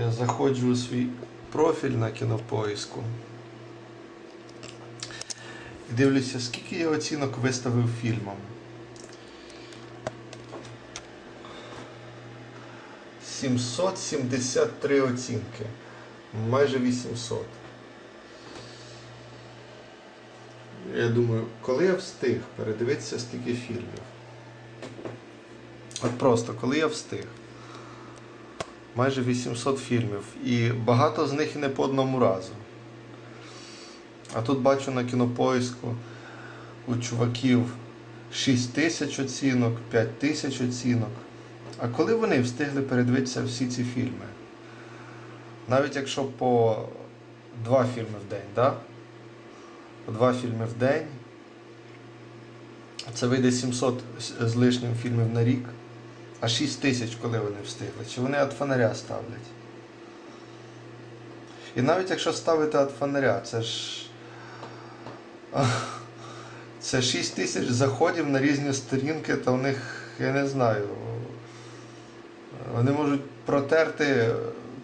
Я заходжу у свій профіль на кінопоиску. І дивлюся, скільки я оцінок виставив фільмам. 773 оцінки. Майже 800. Я думаю, коли я встиг передивитися стільки фільмів? От просто, коли я встиг. Майже 800 фільмів. І багато з них і не по одному разу. А тут бачу на кінопоиску у чуваків 6 тисяч оцінок, 5 тисяч оцінок. А коли вони встигли передивитися всі ці фільми? Навіть якщо по два фільми в день, да? по два фільми в день, це вийде 700 з- з лишнім фільмів на рік. А 6 тисяч, коли вони встигли? Чи вони від фонаря ставлять? І навіть якщо ставити від фонаря, це ж. Це 6 тисяч заходів на різні сторінки, та у них, я не знаю. Вони можуть протерти,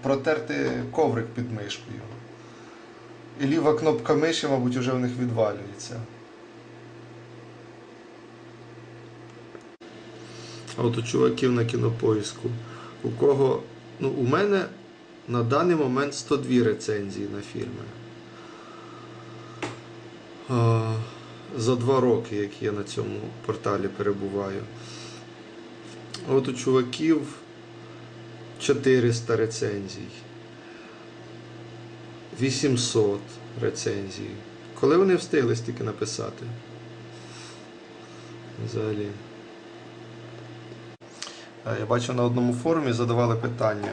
протерти коврик під мишкою. І ліва кнопка миші, мабуть, вже в них відвалюється. От у чуваків на кінопоиску, у кого. Ну, у мене на даний момент 102 рецензії на фільми. За два роки, як я на цьому порталі перебуваю. От у чуваків 400 рецензій. 800 рецензій. Коли вони встигли стільки написати? Взагалі. Е, Я бачив на одному форумі задавали питання,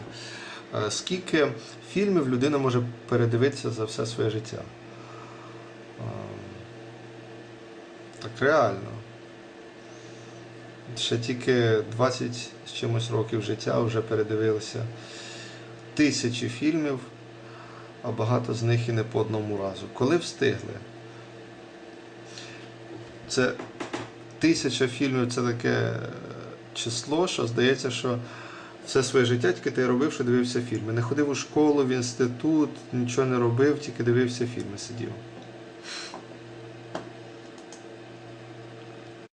е, скільки фільмів людина може передивитися за все своє життя. Е, Так реально. Ще тільки 20 з чимось років життя вже передивилися тисячі фільмів, а багато з них і не по одному разу. Коли встигли? Це тисяча фільмів це таке число, що здається, що все своє життя тільки ти робив, що дивився фільми. Не ходив у школу, в інститут, нічого не робив, тільки дивився фільми, сидів.